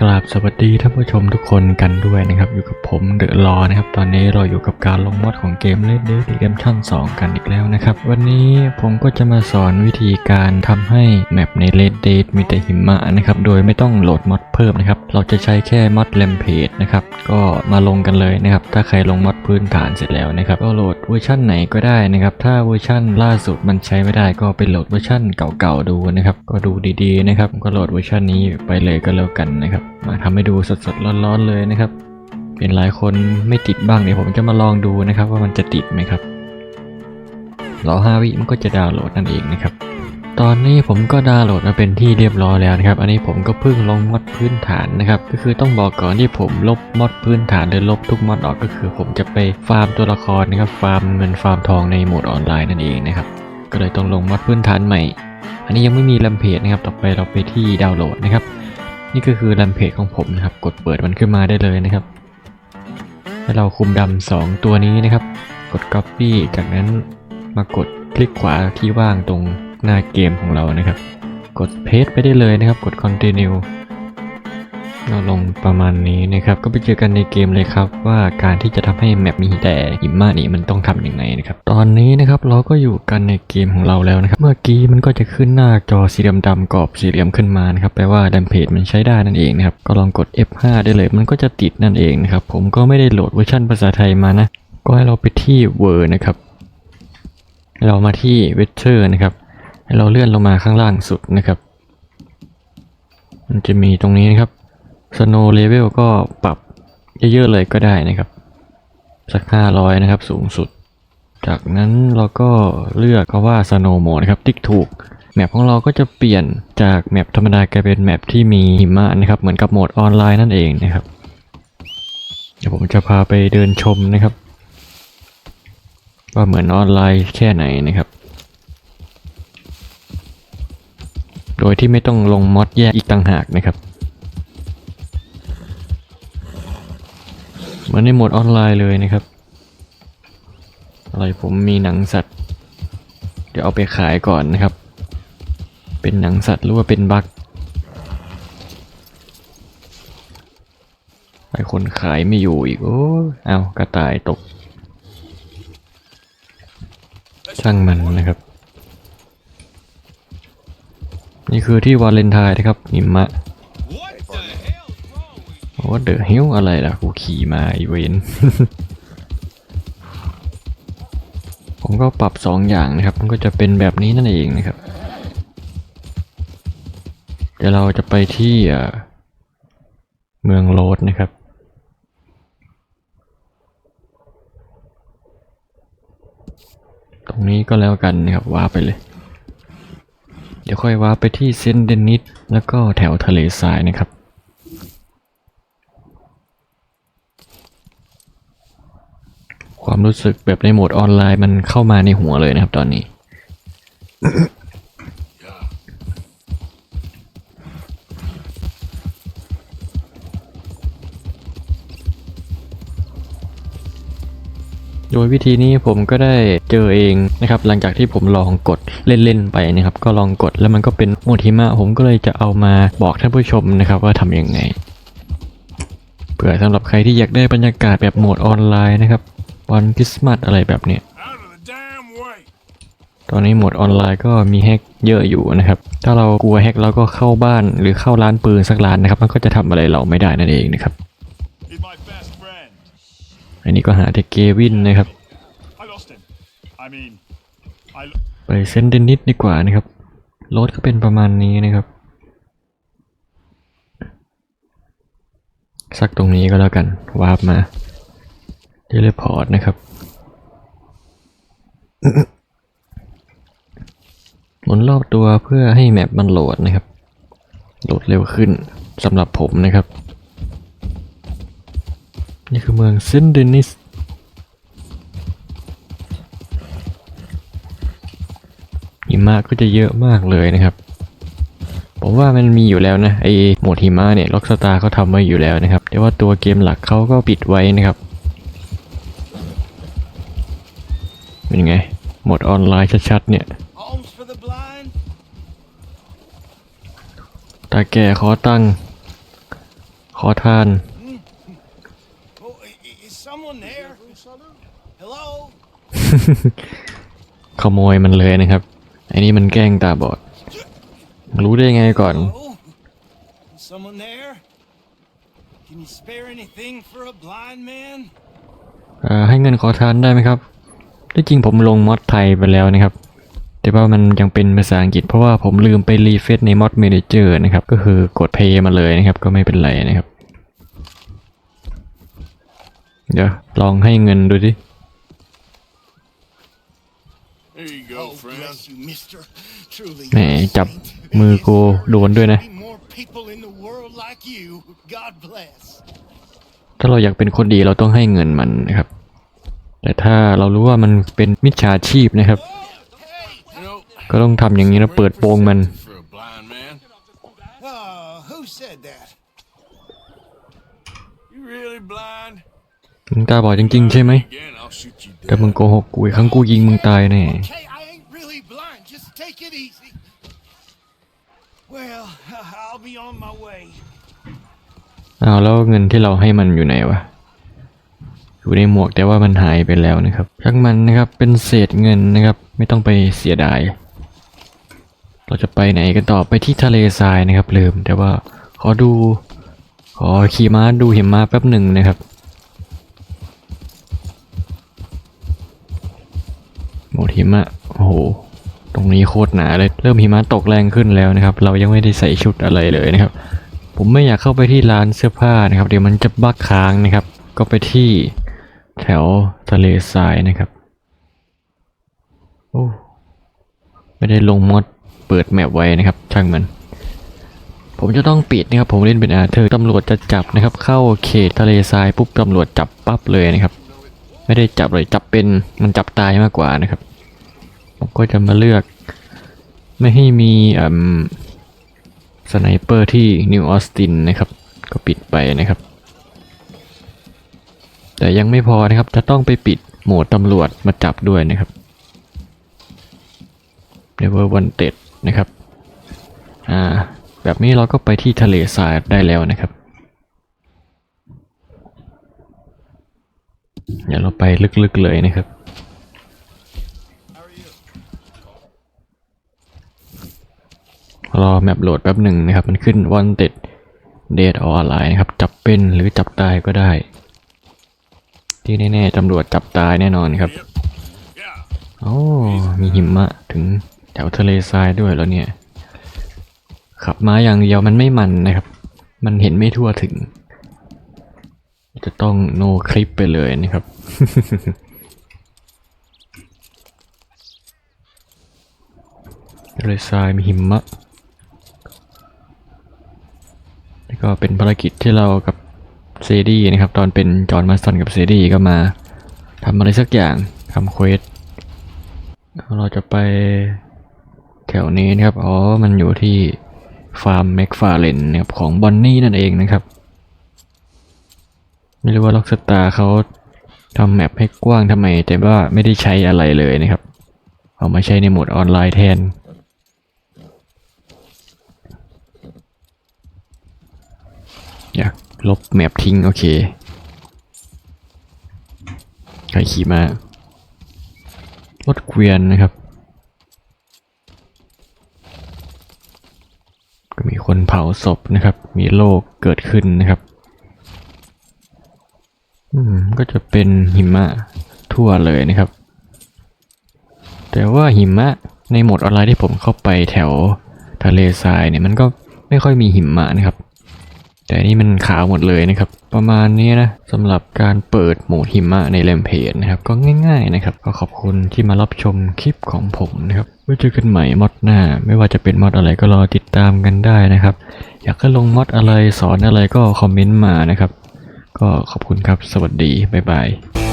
กราบสวัสดีท่านผู้ชมทุกคนกันด้วยนะครับ อยู่กับผมเดอะรอนะครับ ตอนนี้เราอยู่กับการลงมอดของเกม Red Dead Redemption 2กันอีกแล้วนะครับ วันนี้ผมก็จะมาสอนวิธีการทำให้แมปใน Red Dead มีแต่หิมะนะครับ โดยไม่ต้องโหลดมอดเพิ่มนะครับ เราจะใช้แค่มอด Rampage นะครับ ก็มาลงกันเลยนะครับ ถ้าใครลงมอดพื้นฐานเสร็จแล้วนะครับ ก็โหลดเวอร์ชั่นไหนก็ได้นะครับ ถ้าเวอร์ชั่นล่าสุดมันใช้ไม่ได้ก็ไปโหลดเวอร์ชั่นเก่าๆดูนะครับ ก็ดูดีๆนะครับ ก็โหลดเวอร์ชันนี้ไปเลยก็แล้วกันนะครับมาทำให้ดูสดๆร้อนๆเลยนะครับ เป็นหลายคนไม่ติดบ้างเดี๋ยวผมจะมาลองดูนะครับว่ามันจะติดไหมครับรอห้าวิมันก็จะดาวน์โหลดนั่นเองนะครับ ตอนนี้ผมก็ดาวน์โหลดมาเป็นที่เรียบร้อยแล้วนะครับ อันนี้ผมก็เพิ่งลงมอดพื้นฐานนะครับ ก็คือต้องบอกก่อนที่ผมลบมอดพื้นฐานหรือลบทุกมอดออกก็คือ ผมจะไปฟาร์มตัวละครนะครับ ฟาร์มเงินฟาร์มทองในโหมดออนไลน์นั่นเองนะครับ ก็เลยต้องลงมอดพื้นฐานใหม่ อันนี้ยังไม่มีแรมเพจนะครับ ต่อไปเราไปที่ดาวน์โหลดนะครับ นี่ก็คือแรมเพจของผมนะครับ กดเปิดมันขึ้นมาได้เลยนะครับ ให้เราคุมดำสองตัวนี้นะครับ กด Copy จากนั้นมากดคลิกขวาที่ว่างตรงหน้าเกมของเรานะครับ กด Paste ไปได้เลยนะครับ กด Continue เราลงประมาณนี้นะครับ ก็ไปเจอกันในเกมเลยครับ ว่าการที่จะทำให้แมปมีแต่หิมะนี่มันต้องทำยังไงนะครับ ตอนนี้นะครับเราก็อยู่กันในเกมของเราแล้วนะครับ เมื่อกี้มันก็จะขึ้นหน้าจอสีดำๆกรอบสี่เหลี่ยมขึ้นมานะครับแปลว่าดัมเพจมันใช้ได้นั่นเองนะครับ ก็ลองกด F5 ได้เลย มันก็จะติดนั่นเองนะครับ ผมก็ไม่ได้โหลดเวอร์ชันภาษาไทยมานะ ก็ให้เราไปที่ Word นะครับ เรามาที่ w e t e r นะครับ ให้เราเลื่อนลงมาข้างล่างสุดนะครับ มันจะมีตรงนี้นะครับ Snow Level ก็ปรับเยอะๆเลยก็ได้นะครับ สัก 500 นะครับสูงสุด จากนั้นเราก็เลือกคาว่า Snow Mode นะครับติ๊กถูกแมปของเราก็จะเปลี่ยนจากแมปธรรมดากลายเป็นแมปที่มีหิมะนะครับ เหมือนกับโหมดออนไลน์นั่นเองนะครับ เดี๋ยวผมจะพาไปเดินชมนะครับ ว่าเหมือนออนไลน์แค่ไหนนะครับ โดยที่ไม่ต้องลงมอดแยกอีกต่างหากนะครับ มือนในโหมดออนไลน์เลยนะครับ อะไรผมมีหนังสัตว์ เดี๋ยวเอาไปขายก่อนนะครับ เป็นหนังสัตว์หรือว่าเป็นบักไปคนขายไม่อยู่อีก โอ้เอากระต่ายตก ช่างมันนะครับ นี่คือที่วาเลนไทน์นะครับหิมะ What the hell's wrong with โอ้เดอะเฮลอะไรล่ะ กูขี่มาอีเวนผมก็ปรับสองอย่างนะครับ มันก็จะเป็นแบบนี้นั่นเองนะครับ เดี๋ยวเราจะไปที่เมืองโรดนะครับ ตรงนี้ก็แล้วกันนะครับว้าไปเลย เดี๋ยวค่อยว้าไปที่เซนเดนิสแล้วก็แถวทะเลทรายนะครับ ความรู้สึกแบบในโหมดออนไลน์มันเข้ามาในหัวเลยนะครับตอนนี้ โดยวิธีนี้ผมก็ได้เจอเองนะครับ หลังจากที่ผมลองกดเล่นๆไปนะครับ ก็ลองกดแล้วมันก็เป็นโหมดหิมะผมก็เลยจะเอามาบอกท่านผู้ชมนะครับว่าทำยังไงเผื่อสำหรับใครที่อยากได้บรรยากาศแบบโหมดออนไลน์นะครับ วันคริสต์มาสอะไรแบบเนี้ย out of the damn way. ตอนนี้โหมดออนไลน์ก็มีแฮกเยอะอยู่นะครับ ถ้าเรากลัวแฮกเราก็เข้าบ้านหรือเข้าร้านปืนสักร้านนะครับ มันก็จะทำอะไรเราไม่ได้นั่นเองนะครับ He's my best friend. อันนี้ก็หาแต่เกวินนะครับ I lost him. I mean, I. Lo- ไปเซนเดนิสดีกว่านะครับ รถก็เป็นประมาณนี้นะครับ สักตรงนี้ก็แล้วกัน วาร์ปมา เทเลพอร์ตนะครับหมุนรอบตัวเพื่อให้แมปมันโหลดนะครับ โหลดเร็วขึ้นสำหรับผมนะครับ นี่คือเมืองเซนเดนิสหิมะก็จะเยอะมากเลยนะครับ ผมว่ามันมีอยู่แล้วนะไอโหมดหิมะเนี่ยล็อกสตาร์เขาทำไว้อยู่แล้วนะครับแต่ว่าตัวเกมหลักเขาก็ปิดไว้นะครับ เป็นไงโหมดออนไลน์ชัดๆเนี่ย Homes for the blind. ตาแก่ขอตังค์ขอทาน Oh, i- i- is someone there? Hello? ขโมยมันเลยนะครับไอ้นี่มันแกล้งตาบอด รู้ได้ไงก่อน Hello? Is someone there? Can you spare anything for a blind man? เอ่อให้เงินขอทานได้ไหมครับ ที่จริงผมลงมอดไทยไปแล้วนะครับ แต่ว่ามันยังเป็นภาษาอังกฤษเพราะว่าผมลืมไปรีเฟซในมอดเมนเจอร์นะครับ ก็คือกดเพย์มาเลยนะครับ ก็ไม่เป็นไรนะครับ เดี๋ยวลองให้เงินดูดิ There you go, Oh, friend. bless you, mister. Truly. แหม you're a จับ saint. มือกูโดนด้วยนะ Be more people in the world like you. God bless. ถ้าเราอยากเป็นคนดีเราต้องให้เงินมันนะครับ แต่ถ้าเรารู้ว่ามันเป็นมิจฉาชีพนะครับ You know, ก็ต้องทำอย่างนี้นะเปิดโปงมัน for a blind man. Oh, who said that? You really blind? มึงตาบอดจริงๆใช่ไหม Again, I'll shoot you แต่ dead. มึงโกหกกูอีกครั้งกูยิงมึงตายแน่ Okay, I ain't really blind. Just take it easy. Well, I'll be on my way. อ้าวแล้วเงินที่เราให้มันอยู่ไหนวะ อยู่ในหมวกแต่ว่ามันหายไปแล้วนะครับช่างมันนะครับเป็นเศษเงินนะครับไม่ต้องไปเสียดาย เราจะไปไหนกันต่อไปที่ทะเลทรายนะครับลืม แต่ว่าขอดูขอขี่ม้าดูหิมะแป๊บหนึ่งนะครับหมดหิมะโอ้โหตรงนี้โคตรหนาเลยเริ่มหิมะตกแรงขึ้นแล้วนะครับ เรายังไม่ได้ใส่ชุดอะไรเลยนะครับ ผมไม่อยากเข้าไปที่ร้านเสื้อผ้านะครับ เดี๋ยวมันจะบักค้างนะครับ ก็ไปที่ แถวทะเลทรายนะครับ โอ้ ไม่ได้ลงมดเปิดแมปไว้นะครับ ช่างมัน ผมจะต้องปิดนะครับ ผมเล่นเป็นอาเธอร์ตำรวจจะจับนะครับ เข้าเขตทะเลทรายปุ๊บตำรวจจับปั๊บเลยนะครับ ไม่ได้จับเลยจับเป็นมันจับตายมากกว่านะครับ ผมก็จะมาเลือก ไม่ให้มีอืมสไนเปอร์ที่นิวออสตินนะครับ ก็ปิดไปนะครับ แต่ยังไม่พอนะครับ จะต้องไปปิดโหมดตำรวจมาจับด้วยนะครับ Never Wanted นะครับ อ่า แบบนี้เราก็ไปที่ทะเลทรายได้แล้วนะครับ เดี๋ยวเราไปลึกๆเลยนะครับรอแมปโหลดแป๊บหนึ่งนะครับ มันขึ้น wanted dead or alive นะครับ จับเป็นหรือจับตายก็ได้ ที่แน่ๆตำรวจจับตายแน่นอนครับ โอ้ มีหิมะถึงแถวทะเลทรายด้วยแล้วเนี่ย ขับมาอย่างเดียวมันไม่มันนะครับ มันเห็นไม่ทั่วถึง จะต้องโนคลิปไปเลยนะครับ ทะเลทรายมีหิมะ แล้วก็เป็นภารกิจที่เรากับ เซดี้นะครับ ตอนเป็นจอห์นมาสตันกับเซดี้ก็มาทำอะไรสักอย่างทำเควสเราจะไปแถวนี้นะครับ อ๋อ มันอยู่ที่ฟาร์มแม็กฟาเลนนะครับของบอนนี่นั่นเองนะครับ ไม่รู้ว่าล็อกสตาร์เขาทำแมปให้กว้างทำไม แต่ว่าไม่ได้ใช้อะไรเลยนะครับ เอามาใช้ในโหมดออนไลน์แทน อยาก ลบแมปทิ้ง โอเค ใครขี่มา รถเกวียนนะครับ ก็มีคนเผาศพนะครับ มีโรคเกิดขึ้นนะครับ อืม ก็จะเป็นหิมะทั่วเลยนะครับ แต่ว่าหิมะในโหมดออนไลน์ที่ผมเข้าไปแถวทะเลทรายเนี่ยมันก็ไม่ค่อยมีหิมะนะครับ แต่นนี่มันขาวหมดเลยนะครับ ประมาณนี้นะสำหรับการเปิดโหมดหิมะในแรมเพจนะครับ ก็ง่าย ๆนะครับ ก็ขอบคุณที่มารับชมคลิปของผมนะครับไว้เจอกันใหม่มอดหน้า ไม่ว่าจะเป็นมอดอะไรก็รอติดตามกันได้นะครับ อยากให้ลงมอดอะไรสอนอะไรก็คอมเมนต์มานะครับ ก็ขอบคุณครับ สวัสดี บ๊ายบาย